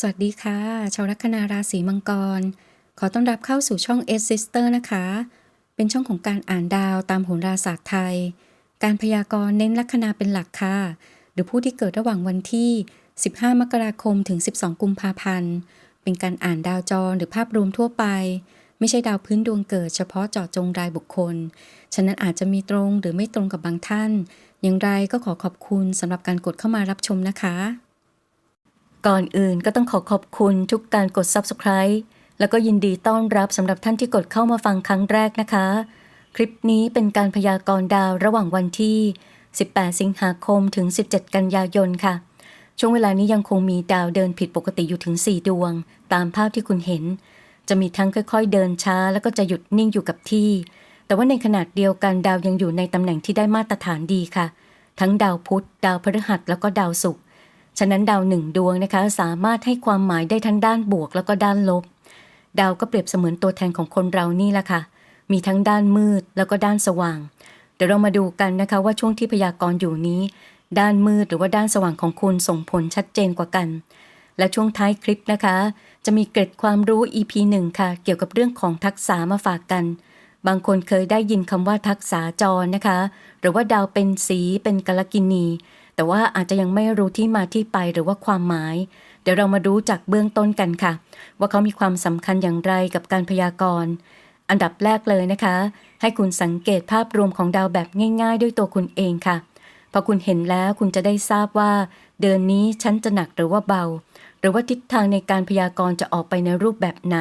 สวัสดีค่ะ ชาวลัคนาราศีมังกร ขอต้อนรับเข้าสู่ช่อง S Sister นะคะ เป็นช่องของการอ่านดาวตามโหราศาสตร์ไทย การพยากรณ์เน้นลัคนาเป็นหลักค่ะ หรือผู้ที่เกิดระหว่างวันที่ 15 มกราคมถึง 12 กุมภาพันธ์ เป็นการอ่านดาวจรหรือภาพรวมทั่วไป ไม่ใช่ดาวพื้นดวงเกิดเฉพาะเจาะจงรายบุคคล ฉะนั้นอาจจะมีตรงหรือไม่ตรงกับบางท่าน อย่างไรก็ขอขอบคุณสำหรับการกดเข้ามารับชมนะคะ ก่อนอื่นก็ต้องขอขอบคุณทุกการกด Subscribe แล้วก็ยินดีต้อนรับสำหรับท่านที่กดเข้ามาฟังครั้งแรกนะคะ คลิปนี้เป็นการพยากรณ์ดาวระหว่างวันที่ 18 สิงหาคมถึง 17 กันยายนค่ะ ช่วงเวลานี้ยังคงมีดาวเดินผิดปกติอยู่ถึง 4 ดวง ตามภาพที่คุณเห็น จะมีทั้งค่อย ๆ เดินช้า แล้วก็จะหยุดนิ่งอยู่กับที่ แต่ว่าในขณะเดียวกันดาวยังอยู่ในตำแหน่งที่ได้มาตรฐานดีค่ะ ทั้งดาวพุธ ดาวพฤหัสแล้วก็ดาวศุกร์ ฉะนั้นดาวหนึ่งดวงนะคะสามารถให้ความหมายได้ทั้งด้านบวกแล้วก็ด้านลบ ดาวก็เปรียบเสมือนตัวแทนของคนเรานี่แหละค่ะ มีทั้งด้านมืดแล้วก็ด้านสว่าง เดี๋ยวเรามาดูกันนะคะว่าช่วงที่พยากรณ์อยู่นี้ ด้านมืดหรือว่าด้านสว่างของคุณส่งผลชัดเจนกว่ากัน และช่วงท้ายคลิปนะคะ จะมีเกร็ดความรู้ EP 1 ค่ะ เกี่ยวกับเรื่องของทักษะมาฝากกันบางคนเคยได้ยินคำว่าทักษะจรนะคะ หรือว่าดาวเป็นสีเป็นกาลกินี แต่ว่าอาจจะยังไม่รู้ที่มาที่ไปหรือว่าความหมาย เดี๋ยวเรามาดูจากเบื้องต้นกันค่ะ ว่าเขามีความสำคัญอย่างไรกับการพยากรณ์ อันดับแรกเลยนะคะ ให้คุณสังเกตภาพรวมของดาวแบบง่าย ๆ ด้วยตัวคุณเองค่ะพอคุณเห็นแล้วคุณจะได้ทราบว่า เดือนนี้ฉันจะหนักหรือว่าเบา หรือว่าทิศทางในการพยากรณ์จะออกไปในรูปแบบไหน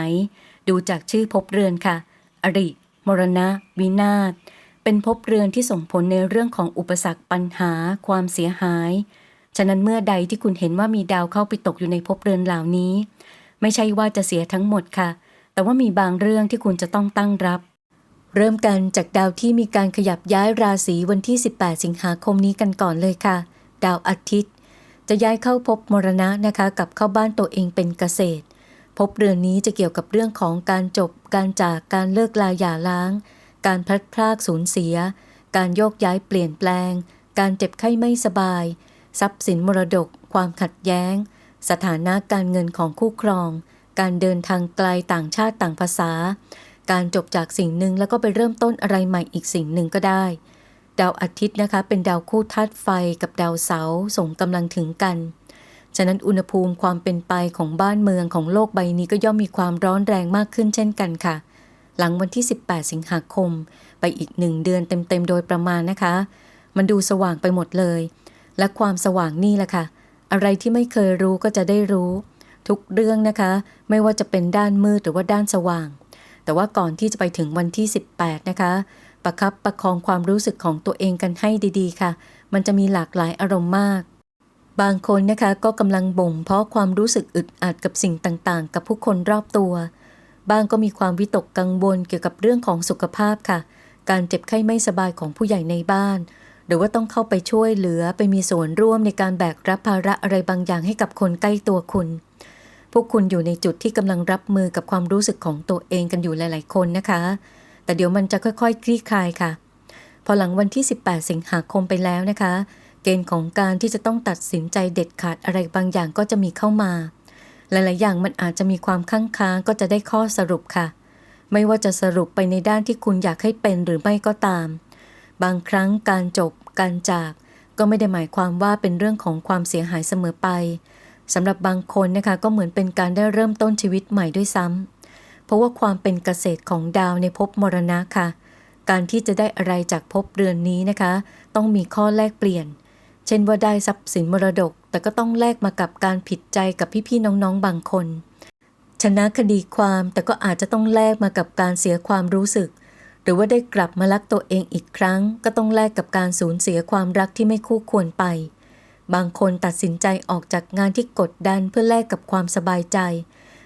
ดูจากชื่อภพเรือนค่ะ อริ มรณะ วินาศ เป็นภพเรือนที่ส่งผลในเรื่องของอุปสรรคปัญหา ความเสียหาย ฉะนั้นเมื่อใดที่คุณเห็นว่ามีดาวเข้าไปตกอยู่ในภพเรือนเหล่านี้ ไม่ใช่ว่าจะเสียทั้งหมดค่ะ แต่ว่ามีบางเรื่องที่คุณจะต้องตั้งรับ เริ่มกันจากดาวที่มีการขยับย้ายราศีวันที่ 18 สิงหาคมนี้กันก่อนเลยค่ะ ดาวอาทิตย์ จะย้ายเข้าภพมรณะนะคะกับเข้าบ้านตัวเองเป็นเกษตรภพเรือนนี้จะเกี่ยวกับเรื่องของการจบ การจาก การเลิกลาหย่าร้าง การพลัดพรากสูญเสีย การโยกย้ายเปลี่ยนแปลง การเจ็บไข้ไม่สบาย ทรัพย์สินมรดก ความขัดแย้ง สถานะการเงินของคู่ครอง การเดินทางไกลต่างชาติต่างภาษา การจบจากสิ่งหนึ่งแล้วก็ไปเริ่มต้นอะไรใหม่อีกสิ่งหนึ่งก็ได้ ดาวอาทิตย์นะคะเป็นดาวคู่ธาตุไฟกับดาวเสาร์ส่งกำลังถึงกันฉะนั้นอุณหภูมิความเป็นไปของบ้านเมืองของโลกใบนี้ก็ย่อมมีความร้อนแรงมากขึ้นเช่นกันค่ะ หลังวันที่ 18 สิงหาคม ไปอีกหนึ่งเดือนเต็มๆโดยประมาณนะคะ มันดูสว่างไปหมดเลย และความสว่างนี่แหละค่ะ อะไรที่ไม่เคยรู้ก็จะได้รู้ ทุกเรื่องนะคะ ไม่ว่าจะเป็นด้านมืดหรือว่าด้านสว่าง แต่ว่าก่อนที่จะไปถึงวันที่ 18 นะคะ ประคับประคองความรู้สึกของตัวเองกันให้ดีๆ ค่ะ มันจะมีหลากหลายอารมณ์มากบางคนนะคะก็กำลังบ่มเพราะความรู้สึกอึดอัดกับสิ่งต่างๆ กับผู้คนรอบตัว บางก็มีความวิตกกังวลเกี่ยวกับเรื่องของสุขภาพค่ะ การเจ็บไข้ไม่สบายของผู้ใหญ่ในบ้าน หรือว่าต้องเข้าไปช่วยเหลือไปมีส่วนร่วมในการแบกรับภาระอะไรบางอย่างให้กับคนใกล้ตัวคุณ พวกคุณอยู่ในจุดที่กำลังรับมือกับความรู้สึกของตัวเองกันอยู่หลาย ๆ คนนะคะ แต่เดี๋ยวมันจะค่อย ๆ คลี่คลายค่ะ พอหลังวันที่ 18 สิงหาคมไปแล้วนะคะ เกณฑ์ของการที่จะต้องตัดสินใจเด็ดขาดอะไรบางอย่างก็จะมีเข้ามา หลายๆ อย่างมันอาจจะมีความค้างค้างก็จะได้ข้อสรุปค่ะ ไม่ว่าจะสรุปไปในด้านที่คุณอยากให้เป็นหรือไม่ก็ตาม บางครั้งการจบ การจาก ก็ไม่ได้หมายความว่าเป็นเรื่องของความเสียหายเสมอไปสำหรับบางคนนะคะก็เหมือนเป็นการได้เริ่มต้นชีวิตใหม่ด้วยซ้ำเพราะว่าความเป็นเกษตรของดาวในภพมรณะค่ะ การที่จะได้อะไรจากภพเรือนนี้นะคะ ต้องมีข้อแลกเปลี่ยน เช่นว่าได้ทรัพย์สินมรดก แต่ก็ต้องแลกมากับการผิดใจกับพี่ๆน้องๆบางคน ชนะคดีความแต่ก็อาจจะต้องแลกมากับการเสียความรู้สึก หรือว่าได้กลับมารักตัวเองอีกครั้ง ก็ต้องแลกกับการสูญเสียความรักที่ไม่คู่ควรไป บางคนตัดสินใจออกจากงานที่กดดันเพื่อแลกกับความสบายใจ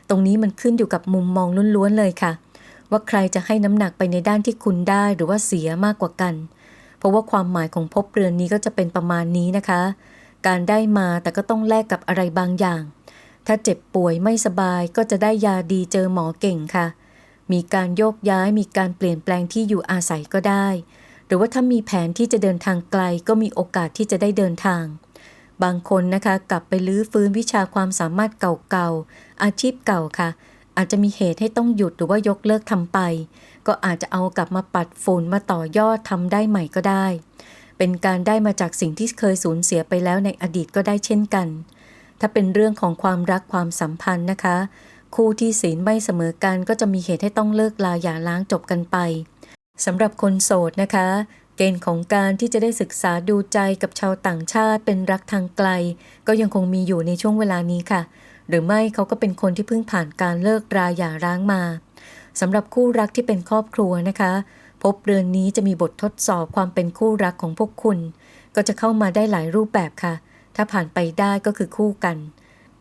ตรงนี้มันขึ้นอยู่กับมุมมองล้วนๆเลยค่ะ ว่าใครจะให้น้ำหนักไปในด้านที่คุณได้หรือว่าเสียมากกว่ากันเพราะว่าความหมายของภพเรือนนี้ก็จะเป็นประมาณนี้นะคะ การได้มาแต่ก็ต้องแลกกับอะไรบางอย่าง ถ้าเจ็บป่วยไม่สบายก็จะได้ยาดีเจอหมอเก่งค่ะ มีการโยกย้ายมีการเปลี่ยนแปลงที่อยู่อาศัยก็ได้ หรือว่าถ้ามีแผนที่จะเดินทางไกลก็มีโอกาสที่จะได้เดินทางบางคนนะคะกลับไปลื้อฟื้นวิชาความสามารถเก่าๆ อาชีพเก่าค่ะ อาจจะมีเหตุให้ต้องหยุดหรือว่ายกเลิกทำไป ก็อาจจะเอากลับมาปัดฝุ่นมาต่อยอดทำได้ใหม่ก็ได้ เป็นการได้มาจากสิ่งที่เคยสูญเสียไปแล้วในอดีตก็ได้เช่นกัน ถ้าเป็นเรื่องของความรักความสัมพันธ์นะคะ คู่ที่ศีลไม่เสมอกันก็จะมีเหตุให้ต้องเลิกลาอย่าล้างจบกันไปสำหรับคนโสดนะคะ เกณฑ์ของการที่จะได้ศึกษาดูใจกับชาวต่างชาติเป็นรักทางไกล ก็ยังคงมีอยู่ในช่วงเวลานี้ค่ะ หรือไม่เขาก็เป็นคนที่เพิ่งผ่านการเลิกราหย่าร้างมาสำหรับคู่รักที่เป็นครอบครัวนะคะ พบเรือนนี้จะมีบททดสอบความเป็นคู่รักของพวกคุณ ก็จะเข้ามาได้หลายรูปแบบค่ะ ถ้าผ่านไปได้ก็คือคู่กัน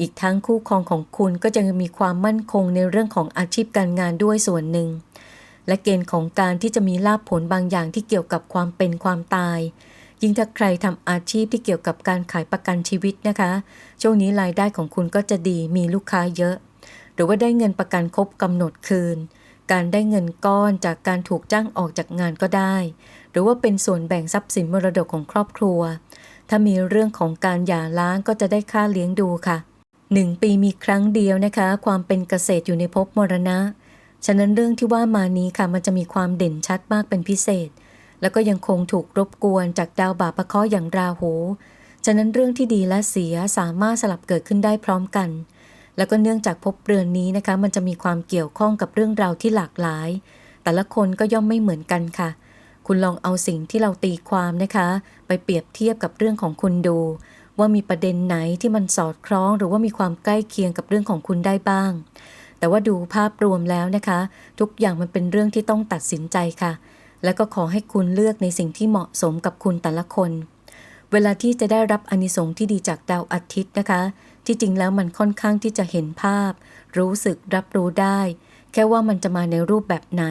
อีกทั้งคู่ครองของคุณก็จะมีความมั่นคงในเรื่องของอาชีพการงานด้วยส่วนหนึ่ง และเกณฑ์ของการที่จะมีลาภผลบางอย่างที่เกี่ยวกับความเป็นความตาย ยิ่งถ้าใครทำอาชีพที่เกี่ยวกับการขายประกันชีวิตนะคะ ช่วงนี้รายได้ของคุณก็จะดีมีลูกค้าเยอะ หรือว่าได้เงินประกันครบกำหนดคืน การได้เงินก้อนจากการถูกจ้างออกจากงานก็ได้ หรือว่าเป็นส่วนแบ่งทรัพย์สินมรดกของครอบครัว ถ้ามีเรื่องของการหย่าร้างก็จะได้ค่าเลี้ยงดูค่ะหนึ่งปีมีครั้งเดียวนะคะ ความเป็นเกษตรอยู่ในภพมรณะ ฉะนั้นเรื่องที่ว่ามานี้ค่ะมันจะมีความเด่นชัดมากเป็นพิเศษ แล้วก็ยังคงถูกรบกวนจากดาวบาปะเคาะอย่างราหู ฉะนั้นเรื่องที่ดีและเสียสามารถสลับเกิดขึ้นได้พร้อมกัน แล้วก็เนื่องจากภพเรือนนี้นะคะ มันจะมีความเกี่ยวข้องกับเรื่องราวที่หลากหลาย แต่ละคนก็ย่อมไม่เหมือนกันค่ะ คุณลองเอาสิ่งที่เราตีความนะคะ ไปเปรียบเทียบกับเรื่องของคุณดู ว่ามีประเด็นไหนที่มันสอดคล้อง หรือว่ามีความใกล้เคียงกับเรื่องของคุณได้บ้าง แต่ว่าดูภาพรวมแล้วนะคะ ทุกอย่างมันเป็นเรื่องที่ต้องตัดสินใจค่ะ แล้วก็ขอให้คุณเลือกในสิ่งที่เหมาะสมกับคุณแต่ละคน เวลาที่จะได้รับอานิสงส์ที่ดีจากดาวอาทิตย์นะคะ ที่จริงแล้วมันค่อนข้างที่จะเห็นภาพ รู้สึกรับรู้ได้ แค่ว่ามันจะมาในรูปแบบไหน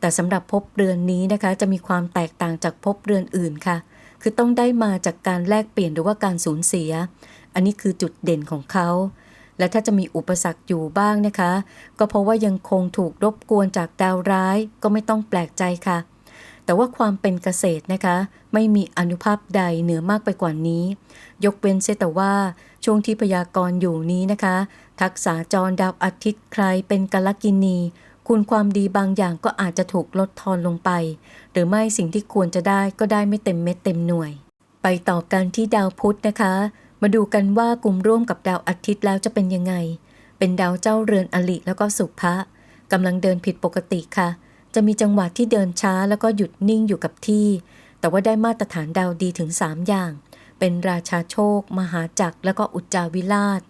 แต่สำหรับภพเรือนนี้นะคะ จะมีความแตกต่างจากภพเรือนอื่นค่ะ คือต้องได้มาจากการแลกเปลี่ยนหรือว่าการสูญเสีย อันนี้คือจุดเด่นของเขา และถ้าจะมีอุปสรรคอยู่บ้างนะคะ ก็เพราะว่ายังคงถูกรบกวนจากดาวร้ายก็ไม่ต้องแปลกใจค่ะ แต่ว่าความเป็นเกษตรนะคะ ไม่มีอนุภาพใดเหนือมากไปกว่านี้ ยกเว้นเสียแต่ว่าช่วงที่พยากรณ์อยู่นี้นะคะ ทักษะจรดาวอาทิตย์ใครเป็นกาลกินี คุณความดีบางอย่างก็อาจจะถูกลดทอนลงไป หรือไม่สิ่งที่ควรจะได้ก็ได้ไม่เต็มเม็ดเต็มหน่วย ไปต่อกันที่ดาวพุธนะคะ มาดูกันว่ากลุ่มร่วมกับดาวอาทิตย์แล้วจะเป็นยังไง เป็นดาวเจ้าเรือนอลิแล้วก็สุภะกำลังเดินผิดปกติค่ะ จะมีจังหวะที่เดินช้าแล้วก็หยุดนิ่งอยู่กับที่ แต่ว่าได้มาตรฐานดาวดีถึง 3 อย่าง เป็นราชาโชค มหาจักรแล้วก็อุจจาวิราช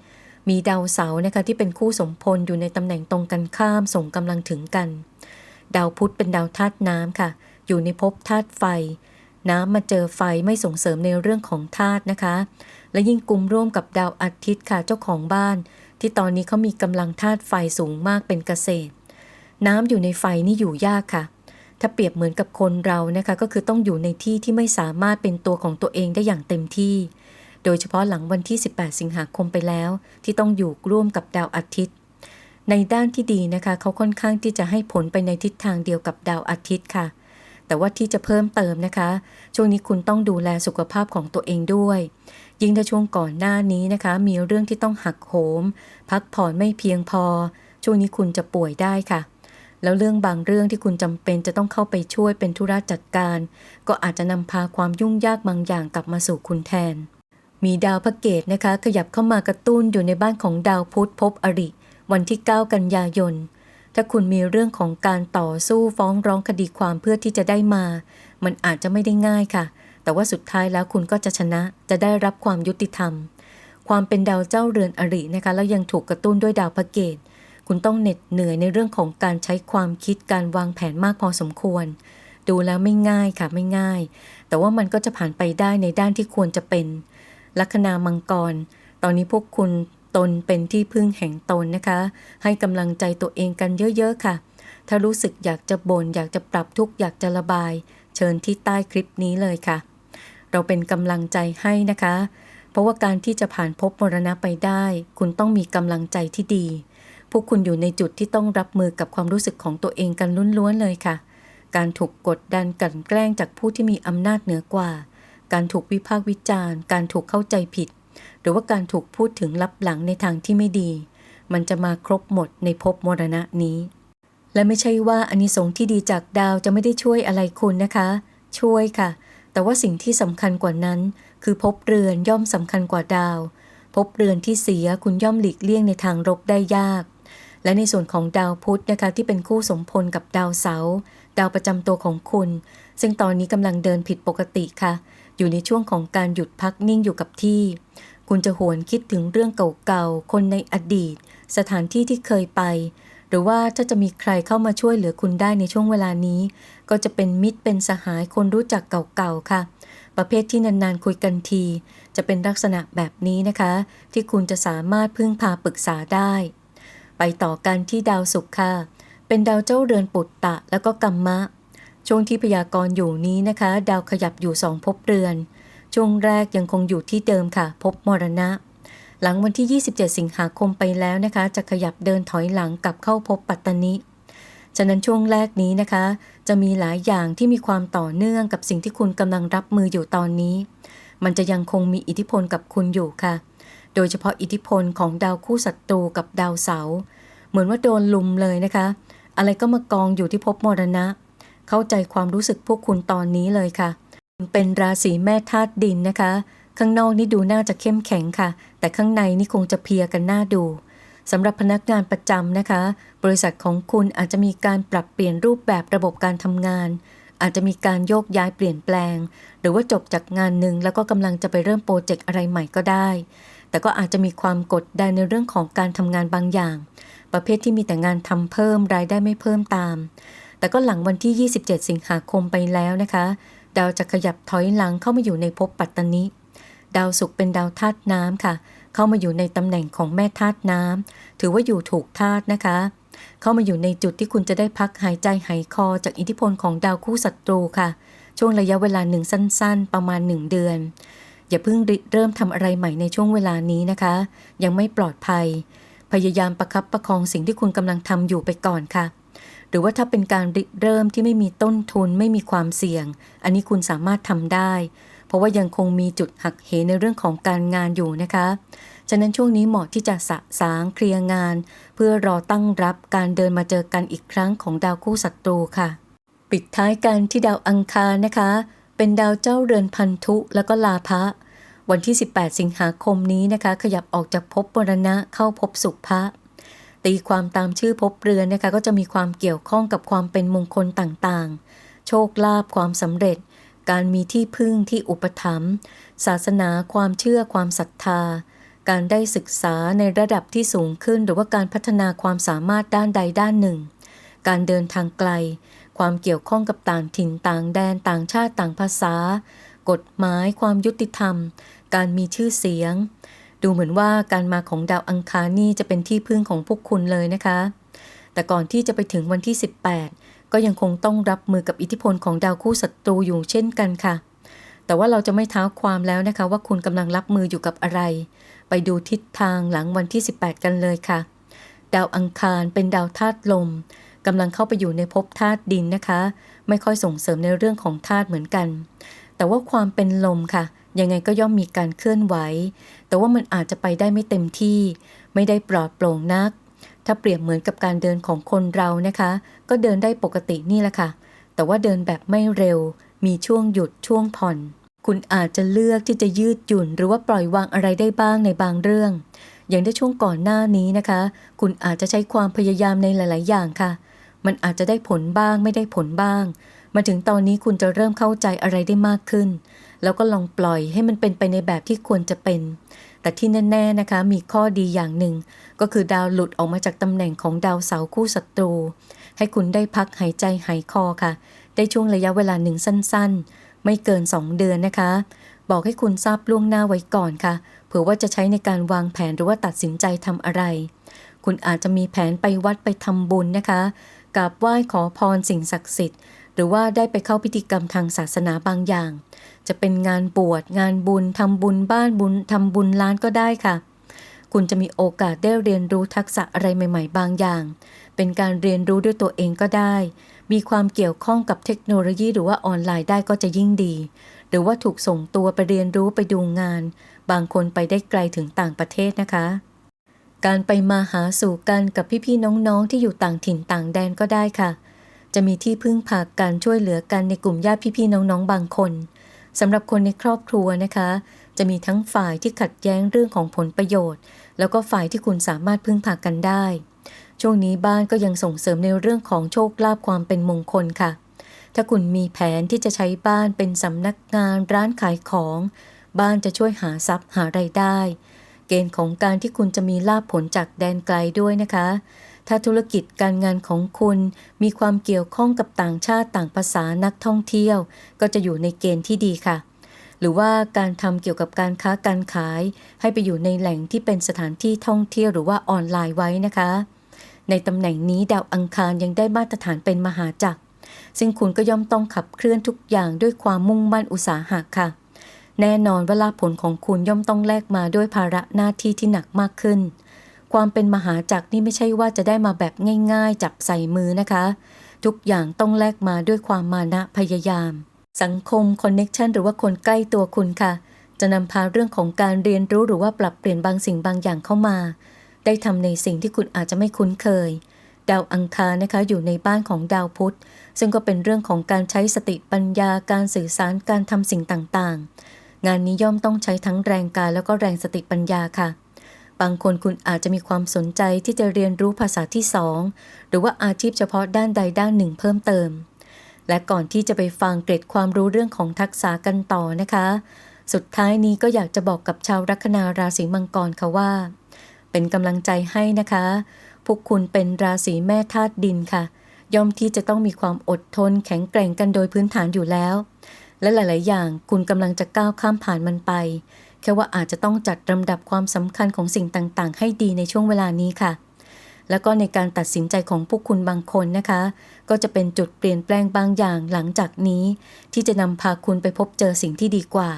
มีดาวเสาร์นะคะที่เป็นคู่สมพลอยู่ในตำแหน่งตรงกันข้ามส่งกำลังถึงกัน ดาวพุธเป็นดาวธาตุน้ำค่ะ อยู่ในภพธาตุไฟ น้ำมาเจอไฟไม่ส่งเสริมในเรื่องของธาตุนะคะ และยิ่งกลุ่มร่วมกับดาวอาทิตย์ค่ะเจ้าของบ้าน ที่ตอนนี้เขามีกำลังธาตุไฟสูงมากเป็นเกษตร น้ำอยู่ในไฟนี่อยู่ยากค่ะ ถ้าเปรียบเหมือนกับคนเรานะคะ ก็คือต้องอยู่ในที่ที่ไม่สามารถเป็นตัวของตัวเองได้อย่างเต็มที่ โดยเฉพาะหลังวันที่ 18 สิงหาคมไปแล้ว ที่ต้องอยู่ร่วมกับดาวอาทิตย์ ในด้านที่ดีนะคะ เขาค่อนข้างที่จะให้ผลไปในทิศทางเดียวกับดาวอาทิตย์ค่ะ แต่ว่าที่จะเพิ่มเติมนะคะ ช่วงนี้คุณต้องดูแลสุขภาพของตัวเองด้วย ยิ่งถ้าช่วงก่อนหน้านี้นะคะ มีเรื่องที่ต้องหักโหม พักผ่อนไม่เพียงพอ ช่วงนี้คุณจะป่วยได้ค่ะ แล้วเรื่องบางเรื่องที่คุณจำเป็นจะต้องเข้าไปช่วยเป็นธุระจัดการ ก็อาจจะนำพาความยุ่งยากบางอย่างกลับมาสู่คุณแทน มีดาวพระเกตนะคะ ขยับเข้ามากระตุ้นอยู่ในบ้านของดาวพุธภพอริ วันที่ 9 กันยายน ถ้าคุณมีเรื่องของการต่อสู้ฟ้องร้องคดีความเพื่อที่จะได้มา มันอาจจะไม่ได้ง่ายค่ะ แต่ว่าสุดท้ายแล้วคุณก็จะชนะจะได้รับความยุติธรรม ความเป็นดาวเจ้าเรือนอรินะคะแล้วยังถูกกระตุ้นด้วยดาวพระเกตคุณต้องเหน็ดเหนื่อยในเรื่องของการใช้ความคิดการวางแผนมากพอสมควร ดูแล้วไม่ง่ายค่ะไม่ง่าย แต่ว่ามันก็จะผ่านไปได้ในด้านที่ควรจะเป็น ลัคนามังกร ตอนนี้พวกคุณ ตนเป็นที่พึ่งแห่งตนนะคะ ให้กำลังใจตัวเองกันเยอะๆค่ะ ถ้ารู้สึกอยากจะบน่นอยากจะปรับทุกข์อยากจะระบาย เชิญที่ใต้คลิปนี้เลยค่ะ เราเป็นกำลังใจให้นะคะ เพราะว่าการที่จะผ่านภพมรณะไปได้ คุณต้องมีกำลังใจที่ดี พวกคุณอยู่ในจุดที่ต้องรับมือกับความรู้สึกของตัวเองกันล้วนๆเลยค่ะ การถูกกดดันกลั่นแกล้งจากผู้ที่มีอำนาจเหนือกว่า การถูกวิพากษ์วิจารณ์ การถูกเข้าใจผิด หรือว่าการถูกพูดถึงลับหลังในทางที่ไม่ดี มันจะมาครบหมดในภพมรณะนี้ และไม่ใช่ว่าอานิสงส์ที่ดีจากดาวจะไม่ได้ช่วยอะไรคุณนะคะ ช่วยค่ะ แต่ว่าสิ่งที่สำคัญกว่านั้น คือภพเรือนย่อมสำคัญกว่าดาวภพเรือนที่เสียคุณย่อมหลีกเลี่ยงในทางรบได้ยากและในส่วนของดาวพุธนะคะที่เป็นคู่สมพลกับดาวเสาร์ดาวประจำตัวของคุณ ซึ่งตอนนี้กำลังเดินผิดปกติค่ะ อยู่ในช่วงของการหยุดพักนิ่งอยู่กับที่ คุณจะหวนคิดถึงเรื่องเก่าๆ คนในอดีต สถานที่ที่เคยไป หรือว่าถ้าจะมีใครเข้ามาช่วยเหลือคุณได้ในช่วงเวลานี้ ก็จะเป็นมิตรเป็นสหายคนรู้จักเก่าๆ ค่ะ ประเภทที่นานๆ คุยกันที จะเป็นลักษณะแบบนี้นะคะ ที่คุณจะสามารถพึ่งพาปรึกษาได้ ไปต่อกันที่ดาวศุกร์ค่ะ เป็นดาวเจ้าเรือนปุตตะ แล้วก็กัมมะ ช่วงที่พยากรณ์อยู่นี้นะคะ ดาวขยับอยู่สองภพเรือน ช่วงแรกยังคงอยู่ที่เดิมค่ะภพมรณะ หลังวันที่ 27 สิงหาคมไปแล้วนะคะ จะขยับเดินถอยหลังกลับเข้าภพปัตตนิฉะนั้นช่วงแรกนี้นะคะ จะมีหลายอย่างที่มีความต่อเนื่องกับสิ่งที่คุณกำลังรับมืออยู่ตอนนี้ มันจะยังคงมีอิทธิพลกับคุณอยู่ค่ะ โดยเฉพาะอิทธิพลของดาวคู่ศัตรูกับดาวเสา เหมือนว่าโดนลุมเลยนะคะ อะไรก็มากองอยู่ที่ภพมรณะ เข้าใจความรู้สึกพวกคุณตอนนี้เลยค่ะ เป็นราศีแม่ธาตุดินนะคะ ข้างนอกนี่ดูน่าจะเข้มแข็งค่ะ แต่ข้างในนี่คงจะเพียกันหน้าดูสำหรับพนักงานประจำนะคะ บริษัทของคุณอาจจะมีการปรับเปลี่ยนรูปแบบระบบการทำงาน อาจจะมีการโยกย้ายเปลี่ยนแปลง หรือว่าจบจากงานหนึ่งแล้วก็กำลังจะไปเริ่มโปรเจกต์อะไรใหม่ก็ได้ แต่ก็อาจจะมีความกดดันในเรื่องของการทำงานบางอย่าง ประเภทที่มีแต่งานทำเพิ่มรายได้ไม่เพิ่มตาม แต่ก็หลังวันที่ 27 สิงหาคมไปแล้วนะคะ ดาวจะขยับถอยหลังเข้ามาอยู่ในภพปัตตนิดาวศุกร์เป็นดาวธาตุน้ำค่ะ เข้ามาอยู่ในตำแหน่งของแม่ธาตุน้ำถือว่าอยู่ถูกธาตุนะคะ เข้ามาอยู่ในจุดที่คุณจะได้พักหายใจหายคอ จากอิทธิพลของดาวคู่ศัตรูค่ะ ช่วงระยะเวลาหนึ่งสั้น ๆ ประมาณหนึ่งเดือน อย่าเพิ่งเริ่มทำอะไรใหม่ในช่วงเวลานี้นะคะ ยังไม่ปลอดภัย พยายามประคับประคองสิ่งที่คุณกำลังทำอยู่ไปก่อนค่ะ หรือว่าถ้าเป็นการเริ่มที่ไม่มีต้นทุนไม่มีความเสี่ยง อันนี้คุณสามารถทำได้ เพราะว่ายังคงมีจุดหักเหในเรื่องของการงานอยู่นะคะ ฉะนั้นช่วงนี้เหมาะที่จะสะสางเคลียร์งาน เพื่อรอตั้งรับการเดินมาเจอกันอีกครั้งของดาวคู่ศัตรูค่ะ ปิดท้ายกันที่ดาวอังคารนะคะ เป็นดาวเจ้าเรือนพันธุแล้วก็ลาภะวันที่ 18 สิงหาคมนี้นะคะ ขยับออกจากภพมรณะเข้าภพสุภะ ตีความตามชื่อภพเรือนนะคะก็จะมีความเกี่ยวข้องกับความเป็นมงคลต่างๆ โชคลาภความสำเร็จ การมีที่พึ่งที่อุปถัมภ์ศาสนาความเชื่อความศรัทธา การได้ศึกษาในระดับที่สูงขึ้น หรือว่าการพัฒนาความสามารถด้านใดด้านหนึ่ง การเดินทางไกล ความเกี่ยวข้องกับต่างถิ่นต่างแดนต่างชาติต่างภาษา กฎหมายความยุติธรรม การมีชื่อเสียง ดูเหมือนว่าการมาของดาวอังคารนี่จะเป็นที่พึ่งของพวกคุณเลยนะคะ แต่ก่อนที่จะไปถึงวันที่ 18 ก็ยังคงต้องรับมือกับอิทธิพลของดาวคู่ศัตรูอยู่เช่นกันค่ะ แต่ว่าเราจะไม่เท้าความแล้วนะคะ ว่าคุณกำลังรับมืออยู่กับอะไร ไปดูทิศทางหลังวันที่ 18 กันเลยค่ะ ดาวอังคารเป็นดาวธาตุลมกำลังเข้าไปอยู่ในภพธาตุดินนะคะ ไม่ค่อยส่งเสริมในเรื่องของธาตุเหมือนกัน แต่ว่าความเป็นลมค่ะ ยังไงก็ย่อมมีการเคลื่อนไหว แต่ว่ามันอาจจะไปได้ไม่เต็มที่ ไม่ได้ปลอดโปร่งนัก ถ้าเปรียบเหมือนกับการเดินของคนเรานะคะ ก็เดินได้ปกตินี่แหละค่ะ แต่ว่าเดินแบบไม่เร็ว มีช่วงหยุดช่วงผ่อน คุณอาจจะเลือกที่จะยืดหยุ่น หรือว่าปล่อยวางอะไรได้บ้างในบางเรื่อง อย่างในช่วงก่อนหน้านี้นะคะ คุณอาจจะใช้ความพยายามในหลาย ๆ อย่างค่ะ มันอาจจะได้ผลบ้างไม่ได้ผลบ้าง มาถึงตอนนี้คุณจะเริ่มเข้าใจอะไรได้มากขึ้น แล้วก็ลองปล่อยให้มันเป็นไปในแบบที่ควรจะเป็น แต่ที่แน่ๆนะคะมีข้อดีอย่างหนึ่ง ก็คือดาวหลุดออกมาจากตำแหน่งของดาวเสาคู่ศัตรู ให้คุณได้พักหายใจหายคอค่ะ ได้ช่วงระยะเวลาหนึ่งสั้นๆ ไม่เกิน 2 เดือนนะคะ บอกให้คุณทราบล่วงหน้าไว้ก่อนค่ะเผื่อว่าจะใช้ในการวางแผนหรือว่าตัดสินใจทำอะไร คุณอาจจะมีแผนไปวัดไปทำบุญนะคะกราบไหว้ขอพรสิ่งศักดิ์สิทธิ์ หรือว่าได้ไปเข้าพิธีกรรมทางศาสนาบางอย่าง จะเป็นงานบวชงานบุญทำบุญบ้านบุญทำบุญร้านก็ได้ค่ะ คุณจะมีโอกาสได้เรียนรู้ทักษะอะไรใหม่ ๆ บางอย่าง เป็นการเรียนรู้ด้วยตัวเองก็ได้ มีความเกี่ยวข้องกับเทคโนโลยีหรือว่าออนไลน์ได้ก็จะยิ่งดี หรือว่าถูกส่งตัวไปเรียนรู้ไปดูงาน บางคนไปได้ไกลถึงต่างประเทศนะคะการไปมาหาสู่กันกับพี่ๆน้องๆที่อยู่ต่างถิ่นต่างแดนก็ได้ค่ะ จะมีที่พึ่งพากันช่วยเหลือกันในกลุ่มญาติพี่ๆน้องๆบางคนสำหรับคนในครอบครัวนะคะ จะมีทั้งฝ่ายที่ขัดแย้งเรื่องของผลประโยชน์ แล้วก็ฝ่ายที่คุณสามารถพึ่งพากันได้ ช่วงนี้บ้านก็ยังส่งเสริมในเรื่องของโชคลาภความเป็นมงคลค่ะ ถ้าคุณมีแผนที่จะใช้บ้านเป็นสำนักงานร้านขายของ บ้านจะช่วยหาทรัพย์หาไรายได้ เกณฑ์ของการที่คุณจะมีลาภผลจากแดนไกลด้วยนะคะ ถ้าธุรกิจการงานของคุณมีความเกี่ยวข้องกับต่างชาติต่างภาษานักท่องเที่ยว ก็จะอยู่ในเกณฑ์ที่ดีค่ะ หรือว่าการทำเกี่ยวกับการค้าการขาย ให้ไปอยู่ในแหล่งที่เป็นสถานที่ท่องเที่ยวหรือว่าออนไลน์ไว้นะคะ ในตำแหน่งนี้ดาวอังคารยังได้มาตรฐานเป็นมหาจักร ซึ่งคุณก็ย่อมต้องขับเคลื่อนทุกอย่างด้วยความมุ่งมั่นอุตสาหะค่ะแน่นอนว่าลาผลของคุณย่อมต้องแลกมาด้วยภาระหน้าที่ที่หนักมากขึ้น ความเป็นมหาจักรนี่ไม่ใช่ว่าจะได้มาแบบง่ายๆ จับใส่มือนะคะ ทุกอย่างต้องแลกมาด้วยความมานะพยายาม สังคมคอนเน็ชันหรือว่าคนใกล้ตัวคุณค่ะ จะนำพาเรื่องของการเรียนรู้หรือว่าปรับเปลี่ยนบางสิ่งบางอย่างเข้ามา ได้ทำในสิ่งที่คุณอาจจะไม่คุ้นเคย ดาวอังคารนะคะอยู่ในบ้านของดาวพุธ ซึ่งก็เป็นเรื่องของการใช้สติปัญญาการสื่อสารการทำสิ่งต่างๆ งานนี้ย่อมต้องใช้ทั้งแรงกายแล้วก็แรงสติปัญญาค่ะ บางคนคุณอาจจะมีความสนใจที่จะเรียนรู้ภาษาที่สองหรือว่าอาชีพเฉพาะด้านใดด้านหนึ่งเพิ่มเติม และก่อนที่จะไปฟังเกร็ดความรู้เรื่องของทักษะกันต่อนะคะ สุดท้ายนี้ก็อยากจะบอกกับชาวลัคนาราศีมังกรค่ะว่า เป็นกำลังใจให้นะคะ พวกคุณเป็นราศีแม่ธาตุดินค่ะ ย่อมที่จะต้องมีความอดทนแข็งแกร่งกันโดยพื้นฐานอยู่แล้ว และหลาย ๆ อย่างคุณกำลังจะก้าวข้ามผ่านมันไป แค่ว่าอาจจะต้องจัดลำดับความสำคัญของสิ่งต่างๆ ให้ดีในช่วงเวลานี้ค่ะ แล้วก็ในการตัดสินใจของพวกคุณบางคนนะคะ ก็จะเป็นจุดเปลี่ยนแปลงบางอย่างหลังจากนี้ ที่จะนำพาคุณไปพบเจอสิ่งที่ดีกว่า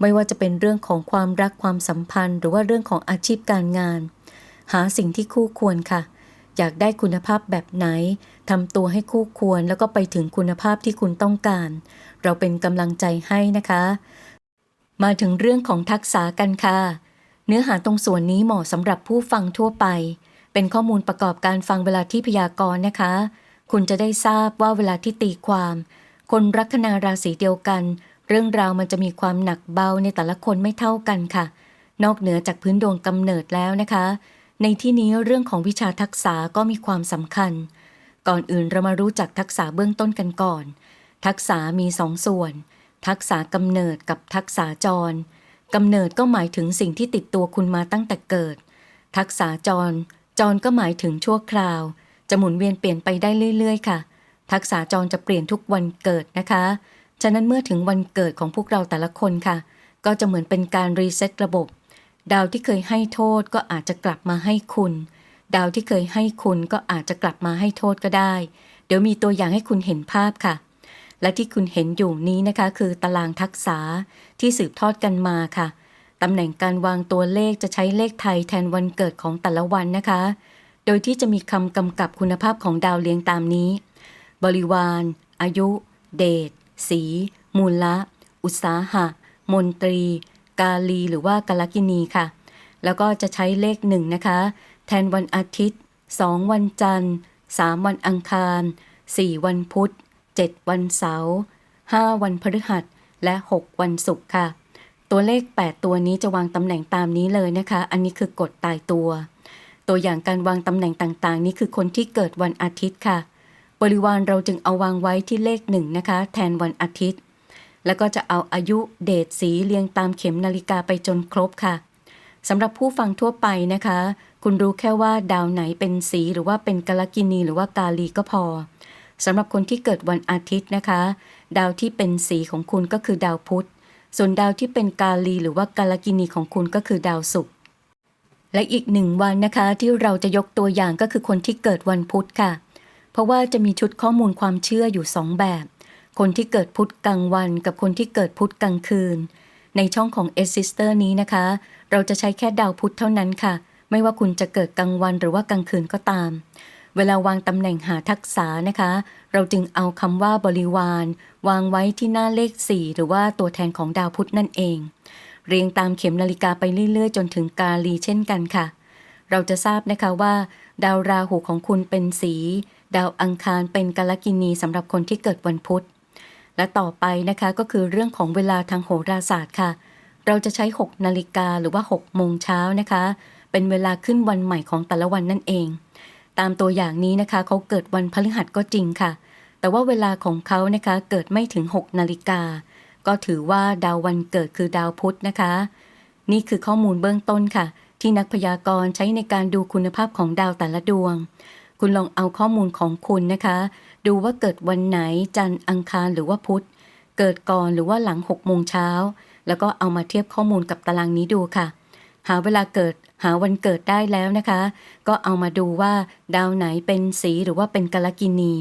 ไม่ว่าจะเป็นเรื่องของความรักความสัมพันธ์ หรือว่าเรื่องของอาชีพการงาน หาสิ่งที่คู่ควรค่ะอยากได้คุณภาพแบบไหนทำตัวให้คู่ควรแล้วก็ไปถึงคุณภาพที่คุณต้องการ เราเป็นกำลังใจให้นะคะ มาถึงเรื่องของทักษะกันค่ะ เนื้อหาตรงส่วนนี้เหมาะสำหรับผู้ฟังทั่วไป เป็นข้อมูลประกอบการฟังเวลาที่พยากรณ์นะคะ คุณจะได้ทราบว่าเวลาที่ตีความ คนลัคนาราศีเดียวกัน เรื่องราวมันจะมีความหนักเบาในแต่ละคนไม่เท่ากันค่ะ นอกเหนือจากพื้นดวงกำเนิดแล้วนะคะ ในที่นี้เรื่องของวิชาทักษะก็มีความสำคัญ ก่อนอื่นเรามารู้จักทักษะเบื้องต้นกันก่อน ทักษะมีสองส่วน ทักษะกำเนิดกับทักษะจรกำเนิดก็หมายถึงสิ่งที่ติดตัวคุณมาตั้งแต่เกิด ทักษะจร จรก็หมายถึงชั่วคราว จะหมุนเวียนเปลี่ยนไปได้เรื่อย ๆ ค่ะ ทักษะจรจะเปลี่ยนทุกวันเกิดนะคะ ฉะนั้นเมื่อถึงวันเกิดของพวกเราแต่ละคนค่ะ ก็จะเหมือนเป็นการรีเซ็ตระบบ ดาวที่เคยให้โทษก็อาจจะกลับมาให้คุณ ดาวที่เคยให้คุณก็อาจจะกลับมาให้โทษก็ได้ เดี๋ยวมีตัวอย่างให้คุณเห็นภาพค่ะ และที่คุณเห็นอยู่นี้นะคะ คือตารางทักษะที่สืบทอดกันมาค่ะ ตำแหน่งการวางตัวเลขจะใช้เลขไทยแทนวันเกิดของแต่ละวันนะคะ โดยที่จะมีคำกำกับคุณภาพของดาวเรียงตามนี้ บริวาร อายุ เดช สี มูลละ อุตสาหะ มนตรี กาลี หรือว่ากาลกินีค่ะ แล้วก็จะใช้เลขหนึ่งนะคะ แทนวันอาทิตย์ 2 วันจันทร์ 3 วันอังคาร 4 วันพุธ 7 วันเสาร์ 5 วันพฤหัส และ 6 วันศุกร์ค่ะ ตัวเลข 8 ตัวนี้จะวางตำแหน่งตามนี้เลยนะคะ อันนี้คือกฎตายตัว ตัวอย่างการวางตำแหน่งต่างๆ นี้คือคนที่เกิดวันอาทิตย์ค่ะ บริวารเราจึงเอาวางไว้ที่เลขหนึ่งนะคะ แทนวันอาทิตย์ แล้วก็จะเอาอายุเดทสีเรียงตามเข็มนาฬิกาไปจนครบค่ะสำหรับผู้ฟังทั่วไปนะคะ คุณรู้แค่ว่าดาวไหนเป็นสีหรือว่าเป็นกาลกินีหรือว่ากาลีก็พอ สำหรับคนที่เกิดวันอาทิตย์นะคะ ดาวที่เป็นสีของคุณก็คือดาวพุธ ส่วนดาวที่เป็นกาลีหรือว่ากาลกินีของคุณก็คือดาวศุกร์และอีกหนึ่งวันนะคะที่เราจะยกตัวอย่างก็คือคนที่เกิดวันพุธค่ะ เพราะว่าจะมีชุดข้อมูลความเชื่ออยู่สองแบบ คนที่เกิดพุธกลางวันกับคนที่เกิดพุธกลางคืน ในช่องของ e s i s t e r นี้นะคะ เราจะใช้แค่ดาวพุธเท่านั้นค่ะ ไม่ว่าคุณจะเกิดกลางวันหรือว่ากลางคืนก็ตาม เวลาวางตำแหน่งหาทักษะนะคะ เราจึงเอาคำว่าบริวาร วางไว้ที่หน้าเลข 4 หรือว่าตัวแทนของดาวพุธนั่นเอง เรียงตามเข็มนาฬิกาไปเรื่อยๆ จนถึงกาลีเช่นกันค่ะ เราจะทราบนะคะว่า ดาวราหูของคุณเป็นสี ดาวอังคารเป็นกาลกินีสำหรับคนที่เกิดวันพุธ และต่อไปนะคะก็คือเรื่องของเวลาทางโหราศาสตร์ค่ะ เราจะใช้ 6 นาฬิกาหรือว่า 6 โมงเช้านะคะ เป็นเวลาขึ้นวันใหม่ของแต่ละวันนั่นเอง ตามตัวอย่างนี้นะคะ เขาเกิดวันพฤหัสก็จริงค่ะ แต่ว่าเวลาของเขานะคะเกิดไม่ถึง 6 นาฬิกา ก็ถือว่าดาววันเกิดคือดาวพุธนะคะ นี่คือข้อมูลเบื้องต้นค่ะ ที่นักพยากรณ์ใช้ในการดูคุณภาพของดาวแต่ละดวง คุณลองเอาข้อมูลของคุณนะคะ ดูว่าเกิดวันไหนจันทร์อังคารหรือว่าพุธเกิดก่อนหรือว่าหลัง6โมงเช้าแล้วก็เอามาเทียบข้อมูลกับตารางนี้ดูค่ะ หาเวลาเกิดหาวันเกิดได้แล้วนะคะ ก็เอามาดูว่า ดาวไหนเป็นสีหรือว่าเป็นกาลกินี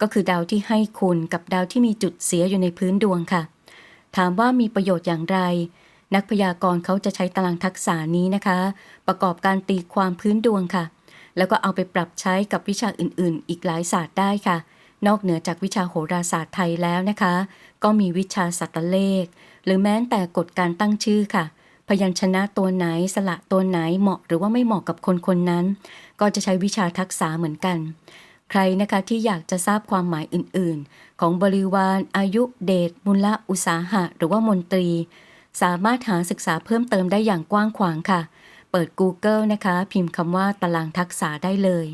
ก็คือดาวที่ให้คุณกับดาวที่มีจุดเสียอยู่ในพื้นดวงค่ะ ถามว่ามีประโยชน์อย่างไร นักพยากรณ์เขาจะใช้ตารางทักษะนี้นะคะ ประกอบการตีความพื้นดวงค่ะ แล้วก็เอาไปปรับใช้กับวิชาอื่นๆ อีกหลายศาสตร์ได้ค่ะ นอกเหนือจากวิชาโหราศาสตร์ไทยแล้วนะคะ ก็มีวิชาสัตว์เลข หรือแม้แต่กฎการตั้งชื่อค่ะ พยัญชนะตัวไหนสระตัวไหนเหมาะหรือว่าไม่เหมาะกับคนคนนั้น ก็จะใช้วิชาทักษะเหมือนกัน ใครนะคะที่อยากจะทราบความหมายอื่น ๆ ของบริวาร อายุเดชมุลอุตสาหะ หรือว่ามนตรี สามารถหาศึกษาเพิ่มเติมได้อย่างกว้างขวางค่ะ เปิด Google นะคะ พิมพ์คำว่าตารางทักษะได้เลย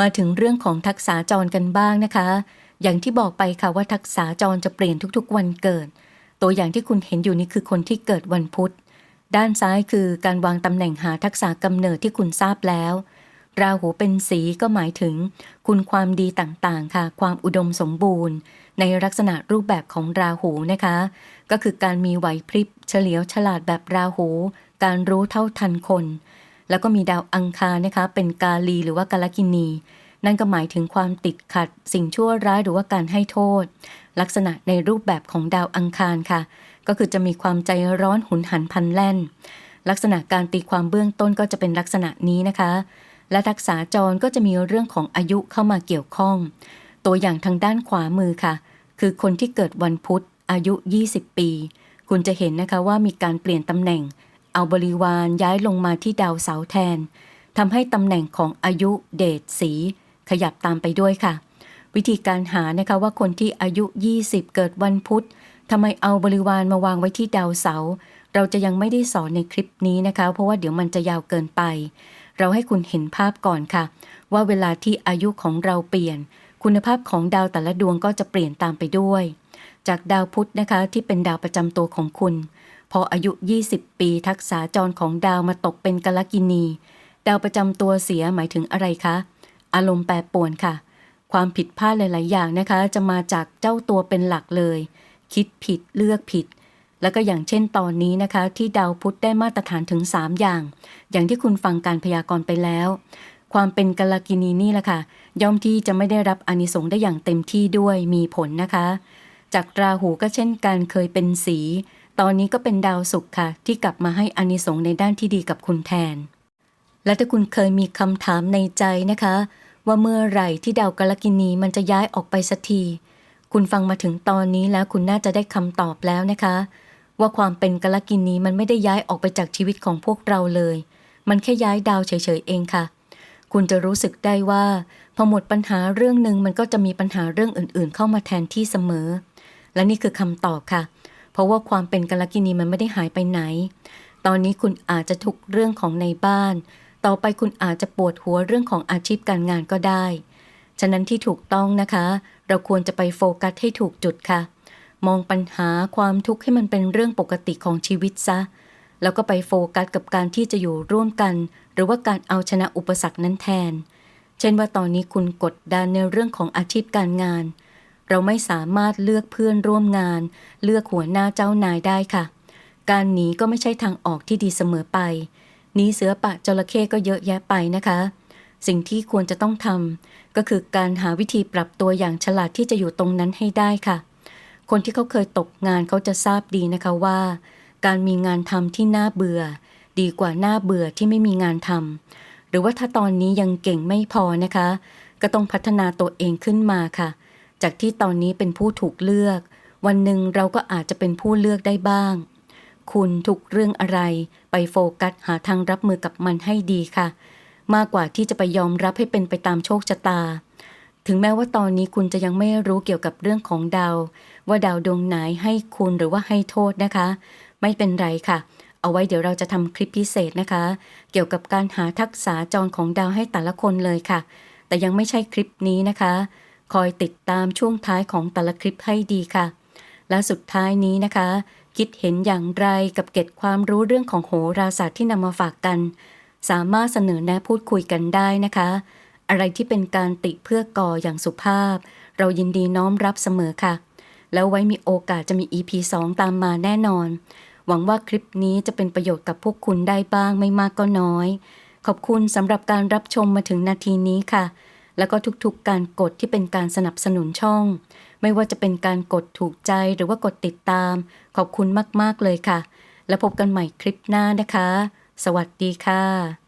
มาถึงเรื่องของทักษะจรกันบ้างนะคะ อย่างที่บอกไปค่ะว่าทักษะจรจะเปลี่ยนทุกๆ วันเกิด ตัวอย่างที่คุณเห็นอยู่นี่คือคนที่เกิดวันพุธ ด้านซ้ายคือการวางตำแหน่งหาทักษะกำเนิดที่คุณทราบแล้ว ราหูเป็นสีก็หมายถึง คุณความดีต่างๆ ค่ะ ความอุดมสมบูรณ์ ในลักษณะรูปแบบของราหูนะคะ ก็คือการมีไหวพริบ เฉลียวฉลาดแบบราหู การรู้เท่าทันคน แล้วก็มีดาวอังคารนะคะ เป็นกาลีหรือว่ากาลกินี นั่นก็หมายถึงความติดขัด สิ่งชั่วร้ายหรือว่าการให้โทษ ลักษณะในรูปแบบของดาวอังคารค่ะ ก็คือจะมีความใจร้อนหุนหันพันแล่น ลักษณะการตีความเบื้องต้นก็จะเป็นลักษณะนี้นะคะ และทักษะจรก็จะมีเรื่องของอายุเข้ามาเกี่ยวข้อง ตัวอย่างทางด้านขวามือค่ะ คือคนที่เกิดวันพุธอายุ 20 ปี คุณจะเห็นนะคะว่ามีการเปลี่ยนตำแหน่ง เอาบริวารย้ายลงมาที่ดาวเสาร์แทนทำให้ตำแหน่งของอายุเดชสี ขยับตามไปด้วยค่ะ วิธีการหานะคะว่าคนที่อายุ 20 เกิดวันพุธ ทำไมเอาบริวารมาวางไว้ที่ดาวเสา เราจะยังไม่ได้สอนในคลิปนี้นะคะ เพราะว่าเดี๋ยวมันจะยาวเกินไป เราให้คุณเห็นภาพก่อนค่ะ ว่าเวลาที่อายุของเราเปลี่ยน คุณภาพของดาวแต่ละดวงก็จะเปลี่ยนตามไปด้วย จากดาวพุธนะคะที่เป็นดาวประจำตัวของคุณ พออายุ 20 ปีทักษะจรของดาวมาตกเป็นกาลกินี ดาวประจำตัวเสียหมายถึงอะไรคะ อารมณ์แปรปรวนค่ะ ความผิดพลาดหลาย ๆ อย่างนะคะ จะมาจากเจ้าตัวเป็นหลักเลย คิดผิดเลือกผิด แล้วก็อย่างเช่นตอนนี้นะคะ ที่ดาวพุธได้มาตรฐานถึง 3 อย่าง อย่างที่คุณฟังการพยากรณ์ไปแล้ว ความเป็นกาลกินีนี่แหละค่ะย่อมที่จะไม่ได้รับอนิสงส์ได้อย่างเต็มที่ด้วยมีผลนะคะ จากราหูก็เช่นกันเคยเป็นสี ตอนนี้ก็เป็นดาวศุกร์ค่ะ ที่กลับมาให้อนิสงส์ในด้านที่ดีกับคุณแทน และถ้าคุณเคยมีคำถามในใจนะคะ ว่าเมื่อไหร่ที่ดาวกาลกินีมันจะย้ายออกไปสักที คุณฟังมาถึงตอนนี้แล้วคุณน่าจะได้คำตอบแล้วนะคะ ว่าความเป็นกลกินีมันไม่ได้ย้ายออกไปจากชีวิตของพวกเราเลย มันแค่ย้ายดาวเฉยๆเองค่ะ คุณจะรู้สึกได้ว่าพอหมดปัญหาเรื่องหนึ่งมันก็จะมีปัญหาเรื่องอื่นๆ เข้ามาแทนที่เสมอ และนี่คือคำตอบค่ะ เพราะว่าความเป็นกลกินีมันไม่ได้หายไปไหน ตอนนี้คุณอาจจะทุกเรื่องของในบ้าน ต่อไปคุณอาจจะปวดหัวเรื่องของอาชีพการงานก็ได้ฉะนั้นที่ถูกต้องนะคะ เราควรจะไปโฟกัสให้ถูกจุดค่ะ มองปัญหาความทุกข์ให้มันเป็นเรื่องปกติของชีวิตซะ แล้วก็ไปโฟกัสกับการที่จะอยู่ร่วมกัน หรือว่าการเอาชนะอุปสรรคนั้นแทน เช่นว่าตอนนี้คุณกดดันในเรื่องของอาชีพการงาน เราไม่สามารถเลือกเพื่อนร่วมงาน เลือกหัวหน้าเจ้านายได้ค่ะ การหนีก็ไม่ใช่ทางออกที่ดีเสมอไปหนีเสือปะจระเข้ก็เยอะแยะไปนะคะ สิ่งที่ควรจะต้องทำก็คือการหาวิธีปรับตัวอย่างฉลาดที่จะอยู่ตรงนั้นให้ได้ค่ะ คนที่เขาเคยตกงานเขาจะทราบดีนะคะว่า การมีงานทำที่น่าเบื่อ ดีกว่าน่าเบื่อที่ไม่มีงานทำหรือว่าถ้าตอนนี้ยังเก่งไม่พอนะคะ ก็ต้องพัฒนาตัวเองขึ้นมาค่ะ จากที่ตอนนี้เป็นผู้ถูกเลือก วันหนึ่งเราก็อาจจะเป็นผู้เลือกได้บ้าง คุณทุกเรื่องอะไร ไปโฟกัสหาทางรับมือกับมันให้ดีค่ะ มากกว่าที่จะไปยอมรับให้เป็นไปตามโชคชะตา ถึงแม้ว่าตอนนี้คุณจะยังไม่รู้เกี่ยวกับเรื่องของดาว ว่าดาวดวงไหนให้คุณหรือว่าให้โทษนะคะ ไม่เป็นไรค่ะ เอาไว้เดี๋ยวเราจะทำคลิปพิเศษนะคะ เกี่ยวกับการหาทักษะจรของดาวให้แต่ละคนเลยค่ะ แต่ยังไม่ใช่คลิปนี้นะคะ คอยติดตามช่วงท้ายของแต่ละคลิปให้ดีค่ะ และสุดท้ายนี้นะคะ คิดเห็นอย่างไรกับเก็ดความรู้เรื่องของโหราศาสตร์ที่นำมาฝากกัน สามารถเสนอแนะพูดคุยกันได้นะคะ อะไรที่เป็นการติเพื่อก่ออย่างสุภาพ เรายินดีน้อมรับเสมอค่ะ แล้วไว้มีโอกาสจะมี EP 2 ตามมาแน่นอน หวังว่าคลิปนี้จะเป็นประโยชน์กับพวกคุณได้บ้างไม่มากก็น้อย ขอบคุณสำหรับการรับชมมาถึงนาทีนี้ค่ะ แล้วก็ทุกๆการกดที่เป็นการสนับสนุนช่อง ไม่ว่าจะเป็นการกดถูกใจหรือว่ากดติดตาม ขอบคุณมากๆเลยค่ะ แล้วพบกันใหม่คลิปหน้านะคะ สวัสดีค่ะ